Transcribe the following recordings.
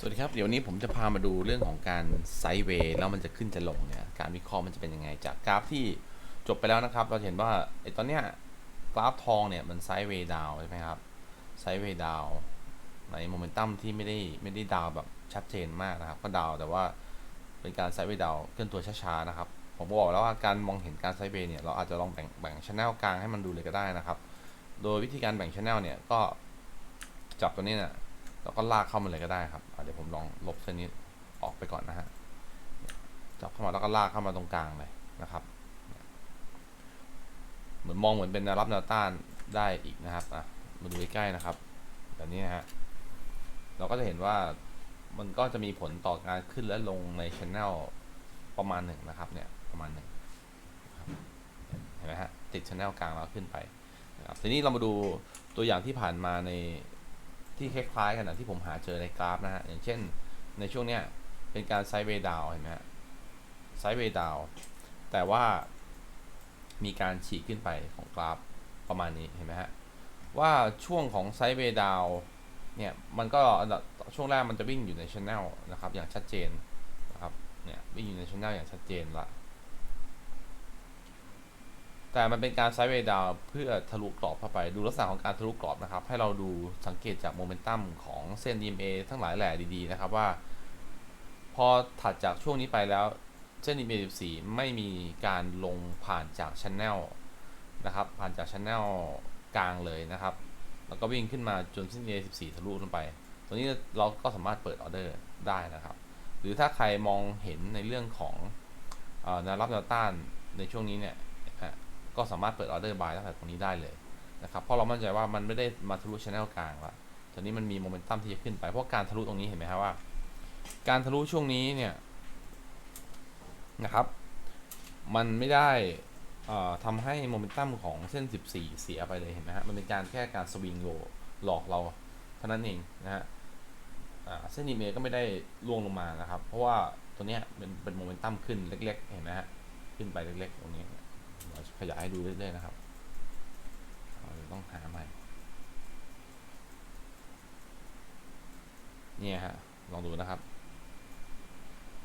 สวัสดีครับ เดี๋ยวนี้ผมจะพามาดูเรื่องของการไซด์เวย์แล้วมันจะขึ้นจะลงเนี่ยการวิเคราะห์มันจะเป็นยังไง จากกราฟที่จบไปแล้วนะครับ เราเห็นว่าไอ้ตอนเนี้ยกราฟทองเนี่ยมันไซด์เวย์ดาวใช่ไหมครับไซด์เวย์ดาวในโมเมนตัมที่ไม่ได้ไม่ได้ดาวแบบชัดเจนมากนะครับ ก็ดาวแต่ว่าเป็นการไซด์เวย์ดาวเคลื่อนตัวช้าๆนะครับ ผมบอกแล้วว่าการมองเห็นการไซด์เวย์เนี่ยเราอาจจะลองแบ่งแบ่งชแนลกลางให้มันดูเลยก็ได้นะครับ โดยวิธีการแบ่งชแนลเนี่ยก็จับตัวนี้เนี่ย แล้วก็ลากเข้ามาเลยก็ได้ครับเดี๋ยวผมลองลบเส้นนี้ออกไปก่อนนะฮะจับเข้ามาแล้วก็ลากเข้ามาตรงกลางเลยนะครับ เหมือนมองเหมือนเป็นแนวรับแนวต้านได้อีกนะครับอะมาดูใกล้ๆนะครับแบบนี้นะฮะเราก็จะเห็นว่ามันก็จะมีผลต่อการขึ้นและลงในช anel ประมาณหนึ่งนะครับเนี่ยประมาณหนึ่งเห็นไหมฮะติดช anel กลางแล้วขึ้นไปนะครับทีนี้เรามาดูตัวอย่างที่ผ่านมาใน ที่คล้ายๆกันนะที่ผมหาเจอในกราฟนะฮะ อย่างเช่นในช่วงเนี้ยเป็นการไซด์เวย์ดาวเห็นไหมฮะไซด์เวย์ดาวแต่ว่ามีการฉีกขึ้นไปของกราฟประมาณนี้เห็นไหมฮะว่าช่วงของไซด์เวย์ดาวเนี่ยมันก็ช่วงแรกมันจะวิ่งอยู่ในช anel นะครับอย่างชัดเจนนะครับเนี่ยวิ่งอยู่ในช anel อย่างชัดเจนละ แต่มันเป็นการไซด์เวย์ดาวเพื่อทะลุกรอบเข้าไปดูลักษณะของการทะลุกรอบนะครับ ให้เราดูสังเกตจากโมเมนตัมของเส้น EMA ทั้งหลายแหล่ดีๆนะครับว่า พอถัดจากช่วงนี้ไปแล้วเส้น EMA 14 ไม่มีการลงผ่านจากช anel นะครับ ผ่านจากช anel กลางเลยนะครับ แล้วก็วิ่งขึ้นมาจนเส้น EMA 14 ทะลุลงไปตัวนี้เราก็สามารถเปิดออเดอร์ได้นะครับ หรือถ้าใครมองเห็นในเรื่องของแนวรับแนวต้านในช่วงนี้เนี่ย ก็สามารถเปิดออเดอร์บายตั้งแต่ตรงนี้ได้เลยนะครับเพราะเรามั่นใจว่ามันไม่ได้มาทะลุช anel กลางละตอนนี้มันมีโมเมนตัมที่จะขึ้นไปเพราะการทะลุตรงนี้เห็นไหมครับว่า การทะลุช่วงนี้เนี่ยนะครับ มันไม่ได้เอ่อทำให้โมเมนตัมของเส้น 14 เสียไปเลยเห็นไหมฮะมันเป็นการแค่การสวิงโลหลอกเราเท่านั้นเองนะฮะเส้น EMA ก็ไม่ได้ล่วงลงมานะครับ เพราะว่าตัวเนี้ยเป็นเป็นโมเมนตัมขึ้นเล็กๆ เห็นไหมฮะ ขึ้นไปเล็กๆ ตรงนี้ ขยายให้ดูเรื่อยๆนะครับเราต้องหาใหม่เนี่ยฮะลองดูนะครับ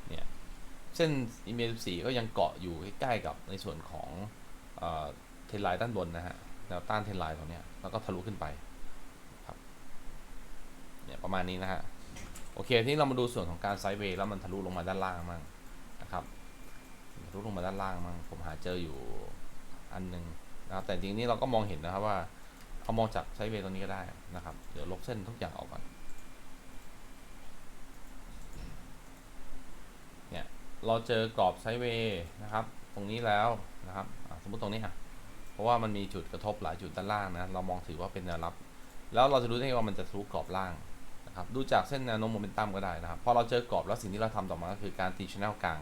เนี่ยเส้น e m a 14ก็ยังเกาะอยู่ใกล้ๆกับในส่วนของเทนไลน์ด้านบนนะฮะแนวต้านเทนไลน์ตรงนี้แล้วก็ทะลุขึ้นไปครับเนี่ยประมาณนี้นะฮะโอเคทีนี้เรามาดูส่วนของการไซด์เวย์แล้วมันทะลุลงมาด้านล่างมั่งนะครับทะลุลงมาด้านล่างมั่งผมหาเจออยู่ อันหนึ่งนะครับแต่จริงๆนี่เราก็มองเห็นนะครับว่าเอามองจากไซเวย์ตรงนี้ก็ได้นะครับ เดี๋ยวลบเส้นทุกอย่างออกก่อน เนี่ย เราเจอกรอบไซเวย์นะครับ ตรงนี้แล้วนะครับ สมมติตรงนี้อะ เพราะว่ามันมีจุดกระทบหลายจุดด้านล่างนะ เรามองถือว่าเป็นแนวรับ แล้วเราจะรู้ได้ไงว่ามันจะทะลุกรอบล่างนะครับ ดูจากเส้นแนวโน้มโมเมนตัมก็ได้นะครับ พอเราเจอกรอบแล้วสิ่งที่เราทำต่อมาก็คือการตีชแนลกลาง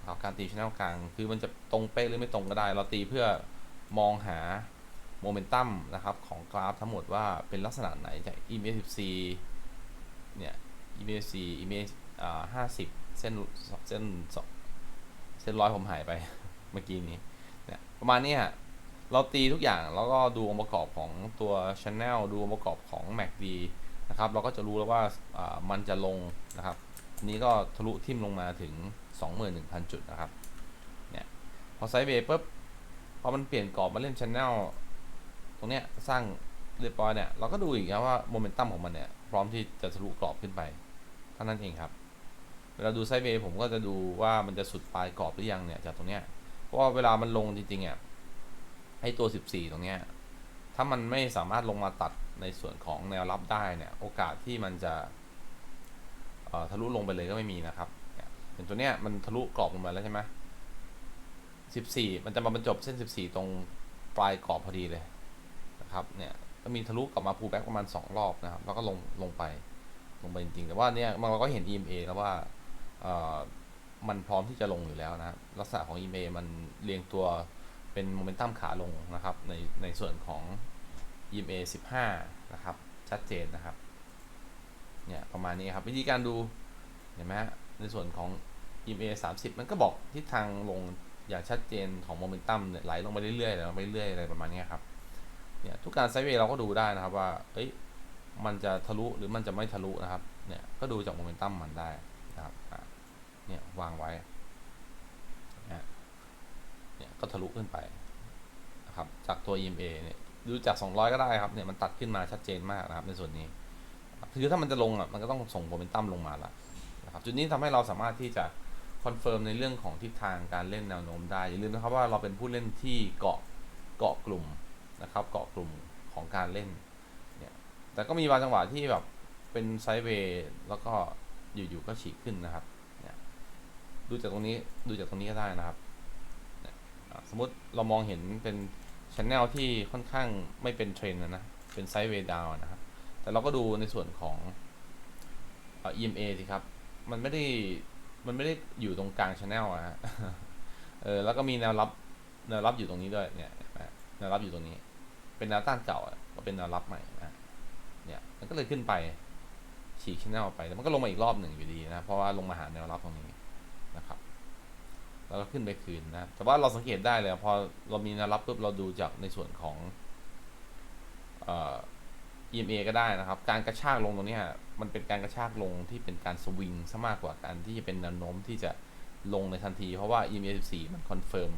นะครับการตีชแนลกลาง คือมันจะตรงเป๊ะหรือไม่ตรงก็ได้ เราตีเพื่อมองหาโมเมนตัมนะครับของกราฟทั้งหมดว่าเป็นลักษณะไหนจาก EMA 14เนี่ย EMA 14 EMA อ่า50 เส้นเส้นสองเส้นร้อยผมหายไป เมื่อกี้นี้เนี่ยประมาณนี้ฮะเราตีทุกอย่างแล้วก็ดูองค์ประกอบของตัว Channel ดูองค์ประกอบของ MACD นะครับ เราก็จะรู้แล้วว่ามันจะลงนะครับนี้ก็ทะลุทิ่มลงมาถึง 21,000 จุดนะครับ เนี่ย พอไซด์เวย์ปุ๊บ พอมันเปลี่ยนกรอบมาเล่นช anel ตรงเนี้ยสร้างเรียบร้อยเนี่ย เราก็ดูอีกครับว่าโมเมนตัมของมันเนี่ย พร้อมที่จะทะลุกรอบขึ้นไปเท่านั้นเองครับ เวลาดูไซด์เวย์ผมก็จะดูว่ามันจะสุดปลายกรอบหรือยังเนี่ยจากตรงเนี้ย เพราะว่าเวลามันลงจริงๆอะไอตัว 14 ตรงเนี้ย ถ้ามันไม่สามารถลงมาตัดในส่วนของแนวรับได้เนี่ย โอกาสที่มันจะทะลุลงไปเลยก็ไม่มีนะครับ เห็นตัวเนี้ยมันทะลุกรอบลงมาแล้วใช่ไหมสิบสี่มันจะมาบรรจบเส้นสิบสี่ตรงปลายกรอบพอดีเลยนะครับ เนี่ยก็มีทะลุกลับมาพูแบ็กประมาณสองรอบนะครับ แล้วก็ลงลงไปลงไปจริงๆ แต่ว่าเนี่ยมันเราก็เห็น EMA แล้วว่าเออมันพร้อมที่จะลงอยู่แล้วนะลักษณะของ EMA มันเรียงตัวเป็นโมเมนตัมขาลงนะครับ ในในส่วนของ EMA 15 นะครับ ชัดเจนนะครับ เนี่ย ประมาณนี้ครับ วิธีการดู เห็นไหมฮะในส่วนของ EMA 30 มันก็บอกทิศทางลงอย่างชัดเจนของโมเมนตัมเนี่ยไหลลงไปเรื่อยๆไหลลงไปเรื่อยๆอะไรประมาณนี้ครับเนี่ยทุกการไซด์เวย์เราก็ดูได้นะครับว่าเอ้ยมันจะทะลุหรือมันจะไม่ทะลุนะครับเนี่ยก็ดูจากโมเมนตัมมันได้นะครับเนี่ยวางไว้เนี่ยก็ทะลุขึ้นไปนะครับจากตัว EMA เนี่ยดูจาก 200 ก็ได้ครับเนี่ยมันตัดขึ้นมาชัดเจนมากนะครับในส่วนนี้คือถ้ามันจะลงอะมันก็ต้องส่งโมเมนตัมลงมาละนะครับจุดนี้ทำให้เราสามารถที่จะ คอนเฟิร์มในเรื่องของทิศทางการเล่นแนวโน้มได้ อย่าลืมนะครับว่าเราเป็นผู้เล่นที่เกาะเกาะกลุ่มนะครับ เกาะกลุ่มของการเล่นเนี่ยแต่ก็มีบางจังหวะที่แบบเป็นไซด์เวย์แล้วก็อยู่ๆก็ฉีกขึ้นนะครับเนี่ยดูจากตรงนี้ดูจากตรงนี้ก็ได้นะครับ สมมติเรามองเห็นเป็นชันแนลที่ค่อนข้างไม่เป็นเทรนนะนะเป็นไซด์เวย์ดาวนะครับ แต่เราก็ดูในส่วนของเอ่อ EMA สิครับ มันไม่ได้ มันไม่ได้อยู่ตรงกลางช anel อะฮะเออแล้วก็มีแนวรับแนวรับอยู่ตรงนี้ด้วยเนี่ยแนวรับอยู่ตรงนี้ เป็นแนวต้านเก่าก็เป็นแนวรับใหม่นะเนี่ยมันก็เลยขึ้นไปฉีกช anel ไปแล้วมันก็ลงมาอีกรอบหนึ่งอยู่ดีนะเพราะว่าลงมาหาแนวรับตรงนี้นะครับ แล้วก็ขึ้นไปคืนนะแต่ว่าเราสังเกตได้เลยพอเรามีแนวรับปุ๊บเราดูจากในส่วนของเอ่อ EMA ก็ได้นะครับ การกระชากลงตรงนี้มันเป็นการกระชากลงที่เป็นการสวิงซะมากกว่าการที่จะเป็นแนวโน้มที่จะลงในทันที เพราะว่า EMA 14 มันคอนเฟิร์ม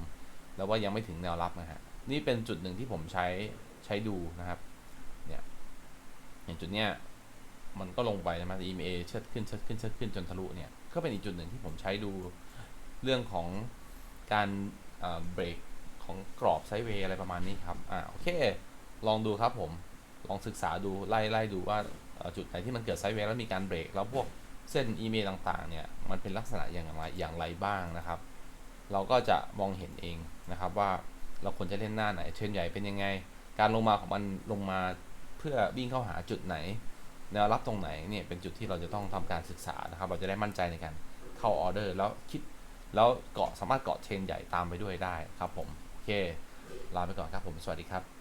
แล้วว่ายังไม่ถึงแนวรับนะฮะนี่เป็นจุดหนึ่งที่ผมใช้ใช้ดูนะครับเนี่ยอย่างจุดเนี้ยมันก็ลงไปใช่ไหมแต่ EMA เชิดขึ้นเชิดขึ้นเชิดขึ้นจนทะลุเนี่ยก็เป็นอีกจุดหนึ่งที่ผมใช้ดูเรื่องของการเบรกของกรอบไซด์เวย์อะไรประมาณนี้ครับอ่าโอเค ลองดูครับผม ลองศึกษาดูไล่ไล่ดูว่าจุดไหนที่มันเกิดไซด์เวย์แล้วมีการเบรกแล้วพวกเส้นอีเมลต่างๆเนี่ยมันเป็นลักษณะอย่างไรอย่างไรบ้างนะครับ เราก็จะมองเห็นเองนะครับว่าเราควรจะเล่นหน้าไหนเทรนใหญ่เป็นยังไง การลงมาของมันลงมาเพื่อวิ่งเข้าหาจุดไหน แนวรับตรงไหนเนี่ยเป็นจุดที่เราจะต้องทำการศึกษานะครับ เราจะได้มั่นใจในการเข้าออเดอร์แล้วคิดแล้วเกาะสามารถเกาะเทรนใหญ่ตามไปด้วยได้ครับผมโอเคลาไปก่อนครับผมสวัสดีครับ